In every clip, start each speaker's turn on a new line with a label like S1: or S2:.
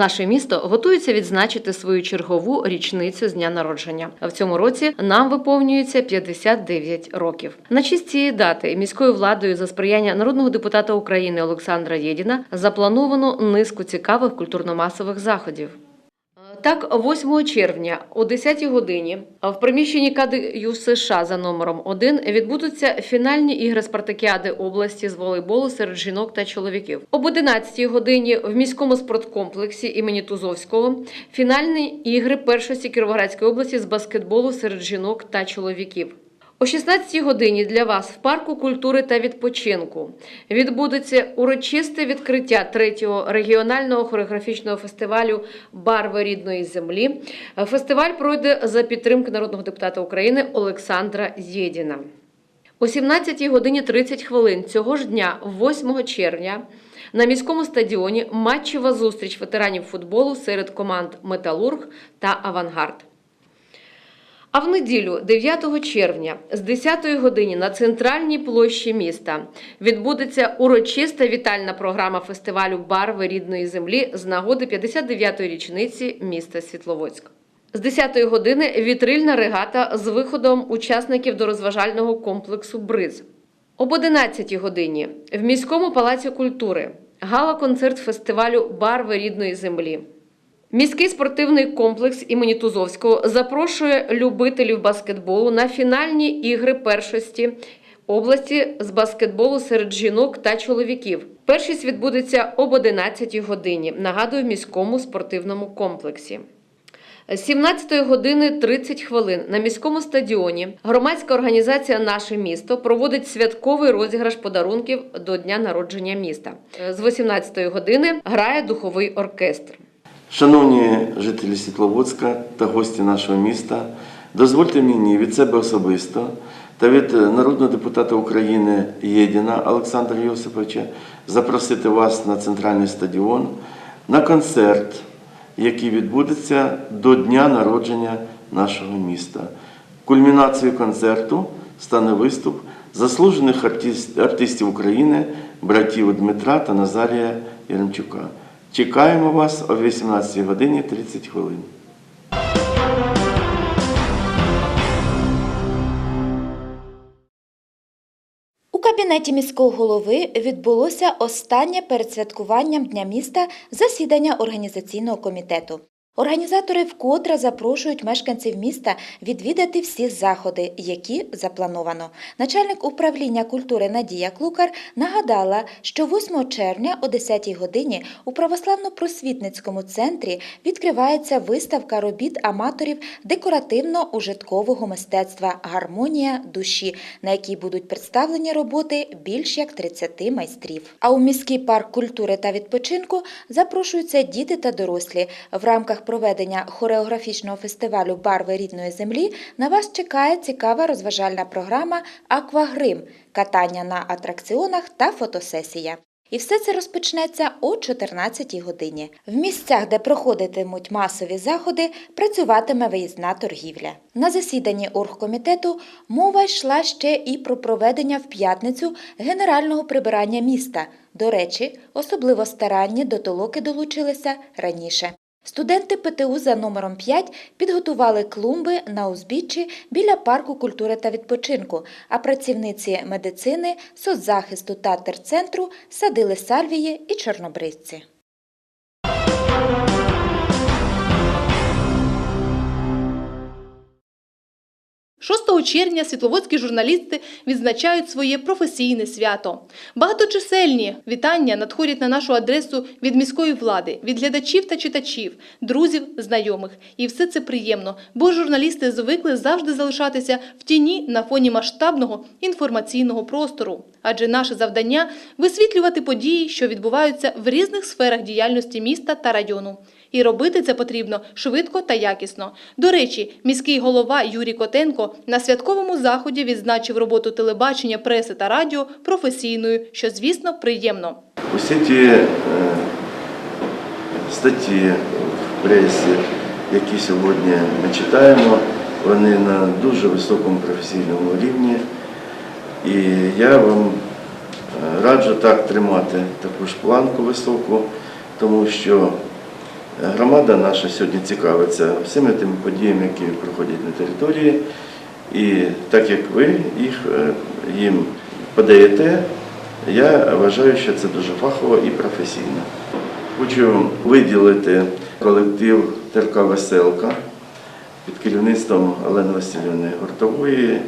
S1: Наше місто готується відзначити свою чергову річницю з дня народження. В цьому році нам виповнюється 59 років. На честь цієї дати міською владою за сприяння народного депутата України Олександра Єдіна заплановано низку цікавих культурно-масових заходів. Так, 8 червня о 10 годині в приміщенні КДЮ США за номером 1 відбудуться фінальні ігри Спартакіади області з волейболу серед жінок та чоловіків. Об 11 годині в міському спорткомплексі імені Тузовського фінальні ігри першості Кіровоградської області з баскетболу серед жінок та чоловіків. О 16 годині для вас в парку культури та відпочинку відбудеться урочисте відкриття третього регіонального хореографічного фестивалю Барви рідної землі. Фестиваль пройде за підтримки народного депутата України Олександра Єдіна. О 17 годині 30 хвилин цього ж дня, 8 червня, на міському стадіоні матчева зустріч ветеранів футболу серед команд Металург та Авангард. А в неділю, 9 червня, з 10 годині на центральній площі міста відбудеться урочиста вітальна програма фестивалю Барви рідної землі з нагоди 59-ї річниці міста Світловодськ. З 10-ї години вітрильна регата з виходом учасників до розважального комплексу Бриз. Об 11 годині в міському палаці культури гала-концерт фестивалю Барви рідної землі. Міський спортивний комплекс імені Тузовського запрошує любителів баскетболу на фінальні ігри першості області з баскетболу серед жінок та чоловіків. Першість відбудеться об 11 годині. Нагадую, в міському спортивному комплексі. З 17 години 30 хвилин на міському стадіоні громадська організація Наше місто проводить святковий розіграш подарунків до дня народження міста. З 18 години грає духовий оркестр.
S2: Шановні жителі Світловодська та гості нашого міста, дозвольте мені від себе особисто та від народного депутата України Єдіна Олександра Йосиповича запросити вас на центральний стадіон на концерт, який відбудеться до дня народження нашого міста. Кульмінацією концерту стане виступ заслужених артист- артистів України, братів Дмитра та Назарія Яремчука. Чекаємо вас о 18 годині 30 хвилин.
S3: У кабінеті міського голови відбулося останнє перед святкуванням Дня міста засідання організаційного комітету. Організатори вкотре запрошують мешканців міста відвідати всі заходи, які заплановано. Начальник управління культури Надія Клукар нагадала, що 8 червня о 10 годині у православно-просвітницькому центрі відкривається виставка робіт аматорів декоративно-ужиткового мистецтва Гармонія душі, на якій будуть представлені роботи більш як 30 майстрів. А у міський парк культури та відпочинку запрошуються діти та дорослі. В рамках проведення хореографічного фестивалю Барви рідної землі на вас чекає цікава розважальна програма Аквагрим, катання на атракціонах та фотосесія. І все це розпочнеться о 14-й годині. В місцях, де проходитимуть масові заходи, працюватиме виїзна торгівля. На засіданні оргкомітету мова йшла ще і про проведення в п'ятницю генерального прибирання міста. До речі, особливо старанні до толоки долучилися раніше. Студенти ПТУ за номером 5 підготували клумби на узбіччі біля парку культури та відпочинку, а працівниці медицини, соцзахисту та терцентру садили сальвії і чорнобривці.
S4: – 6 червня світловодські журналісти відзначають своє професійне свято. Багаточисельні вітання надходять на нашу адресу від міської влади, від глядачів та читачів, друзів, знайомих. І все це приємно, бо журналісти звикли завжди залишатися в тіні на фоні масштабного інформаційного простору. Адже наше завдання – висвітлювати події, що відбуваються в різних сферах діяльності міста та району. І робити це потрібно швидко та якісно. До речі, міський голова Юрій Котенко на святковому заході відзначив роботу телебачення, преси та радіо професійною, що, звісно, приємно.
S2: Усі ті е, статті в пресі, які сьогодні ми читаємо, вони на дуже високому професійному рівні. І я вам е, раджу так тримати таку ж планку високу, тому що Громада наша сьогодні цікавиться всіми тими подіями, які проходять на території. І так як ви їх е, їм подаєте, я вважаю, що це дуже фахово і професійно. Хочу виділити колектив ТРК Веселка під керівництвом Олени Васильівни Гуртової,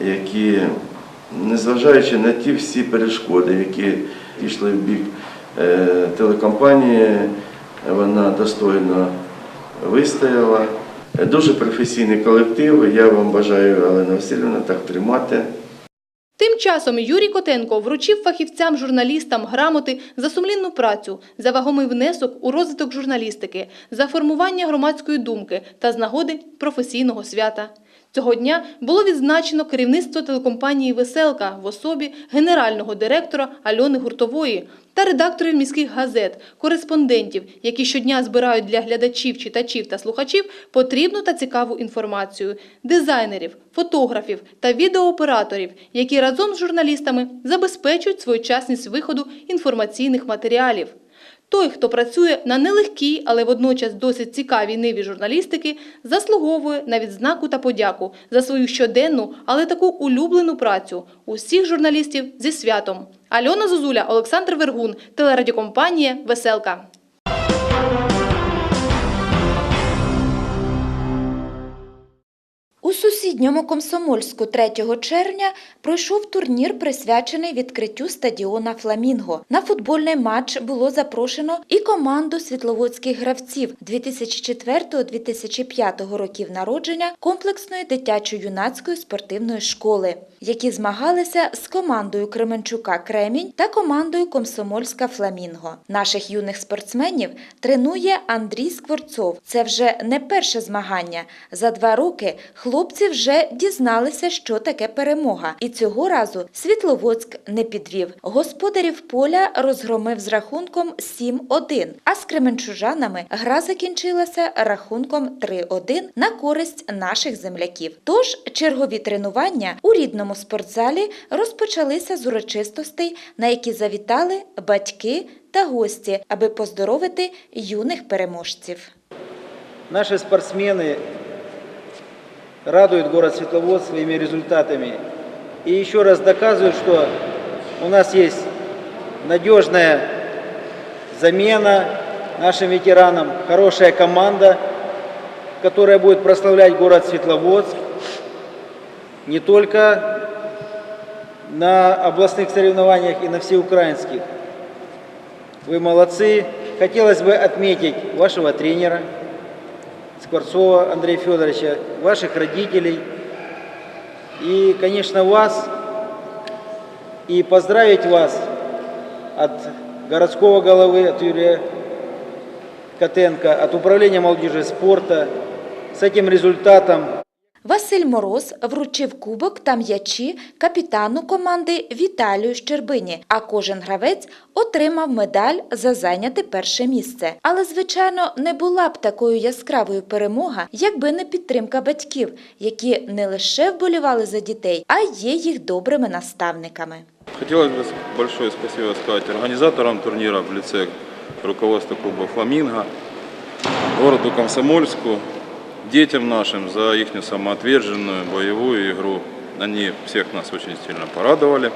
S2: які, незважаючи на ті всі перешкоди, які йшли в бік е, телекомпанії, вона достойно вистояла. Дуже професійний колектив. Я вам бажаю, Олена Васильівна, так тримати.
S4: Тим часом Юрій Котенко вручив фахівцям-журналістам грамоти за сумлінну працю, за вагомий внесок у розвиток журналістики, за формування громадської думки та з нагоди професійного свята. Цього дня було відзначено керівництво телекомпанії Веселка в особі генерального директора Альони Гуртової та редакторів міських газет, кореспондентів, які щодня збирають для глядачів, читачів та слухачів потрібну та цікаву інформацію, дизайнерів, фотографів та відеооператорів, які разом з журналістами забезпечують своєчасність виходу інформаційних матеріалів. Той, хто працює на нелегкій, але водночас досить цікавій ниві журналістики, заслуговує на відзнаку та подяку за свою щоденну, але таку улюблену працю усіх журналістів зі святом. Альона Зозуля, Олександр Вергун, телерадіокомпанія Веселка.
S3: Сусідньому Комсомольську 3 червня пройшов турнір, присвячений відкриттю стадіона Фламінго. На футбольний матч було запрошено і команду світловодських гравців 2004-2005 років народження комплексної дитячо-юнацької спортивної школи, які змагалися з командою Кременчука Кремінь та командою Комсомольська Фламінго. Наших юних спортсменів тренує Андрій Скворцов. Це вже не перше змагання. За два роки хлопці вже дізналися, що таке перемога. І цього разу Світловодськ не підвів. Господарів поля розгромив з рахунком 7-1, а з кременчужанами гра закінчилася рахунком 3-1 на користь наших земляків. Тож чергові тренування у рідному спортзалі розпочалися з урочистостей, на які завітали батьки та гості, аби поздоровити юних переможців.
S5: Наши спортсмены радуют город Светловодск своими результатами. И еще раз доказывают, что у нас есть надежная замена нашим ветеранам, хорошая команда, которая будет прославлять город Светловодск не только на областных соревнованиях и на всеукраинских. Вы молодцы. Хотелось бы отметить вашего тренера, Скворцова Андрея Федоровича, ваших родителей и, конечно, вас, и поздравить вас от городского головы, от Юрия Котенко, от Управления молодежи спорта с этим результатом.
S3: Василь Мороз вручив кубок та м'ячі капітану команди Віталію Щербині, а кожен гравець отримав медаль за зайняте перше місце. Але, звичайно, не була б такою яскравою перемога, якби не підтримка батьків, які не лише вболівали за дітей, а є їх добрими наставниками.
S6: Хотелось бы большое спасибо сказать организаторам турнира в лице руководства клуба «Фламинго», городу Комсомольску, детям нашим за их самоотверженную боевую игру. Они всех нас очень сильно порадовали.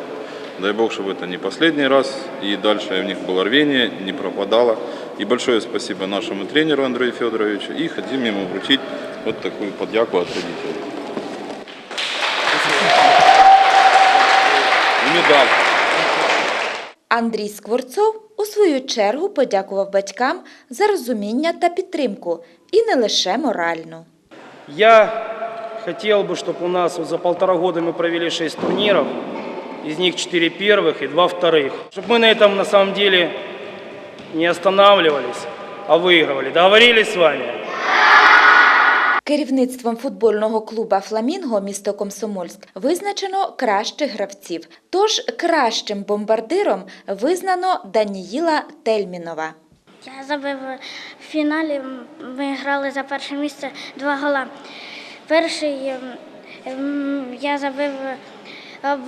S6: Дай Бог, чтобы это не последний раз, и дальше в них было рвение, не пропадало. И большое спасибо нашему тренеру Андрею Федоровичу. И хотим ему вручить вот такую подяку от родителей. И медаль.
S3: Андрій Скворцов у свою чергу подякував батькам за розуміння та підтримку, і не лише моральну.
S7: Я хотел бы, чтобы у нас вот за полтора года мы провели шесть турниров, из них четыре первых и два вторых. Чтобы мы на этом на самом деле не останавливались, а выигрывали. Договорились с вами?
S3: Керівництвом футбольного клуба Фламінго місто Комсомольськ визначено кращих гравців. Тож кращим бомбардиром визнано Даніїла Тельмінова.
S8: Я забив в фіналі. Ми грали за перше місце два гола. Перший ем, ем, я забив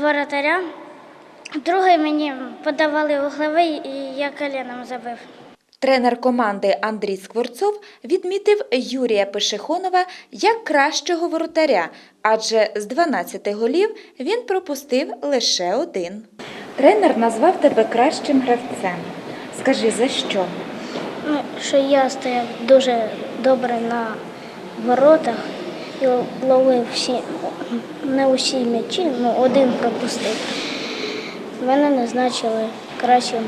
S8: воротаря, другий мені подавали угловий і я коленом забив.
S3: Тренер команди Андрій Скворцов відмітив Юрія Пешехонова як кращого воротаря, адже з 12 голів він пропустив лише один. Тренер назвав тебе кращим гравцем. Скажи, за що?
S8: Ну, що я стояв дуже добре на воротах і ловив всі, не усі м'ячі, ну один пропустив. Мене назначили кращим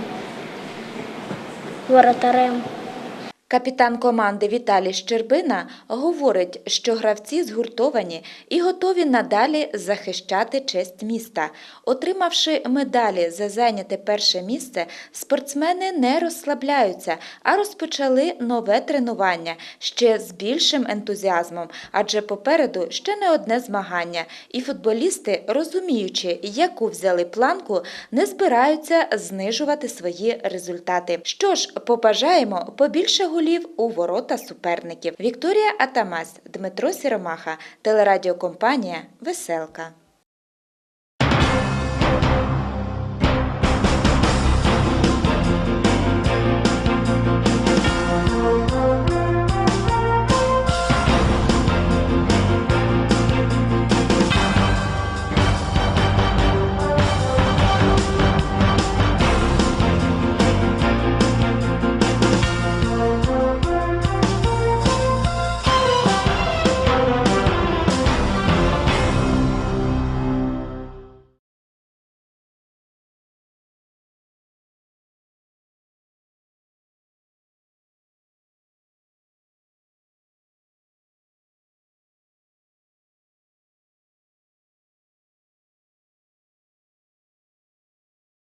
S8: воротарем.
S3: Капітан команди Віталій Щербина говорить, що гравці згуртовані і готові надалі захищати честь міста. Отримавши медалі за зайняте перше місце, спортсмени не розслабляються, а розпочали нове тренування ще з більшим ентузіазмом, адже попереду ще не одне змагання, і футболісти, розуміючи, яку взяли планку, не збираються знижувати свої результати. Що ж, побажаємо побільше голів у ворота суперників. Вікторія Атамас, Дмитро Сіромаха, телерадіокомпанія Веселка.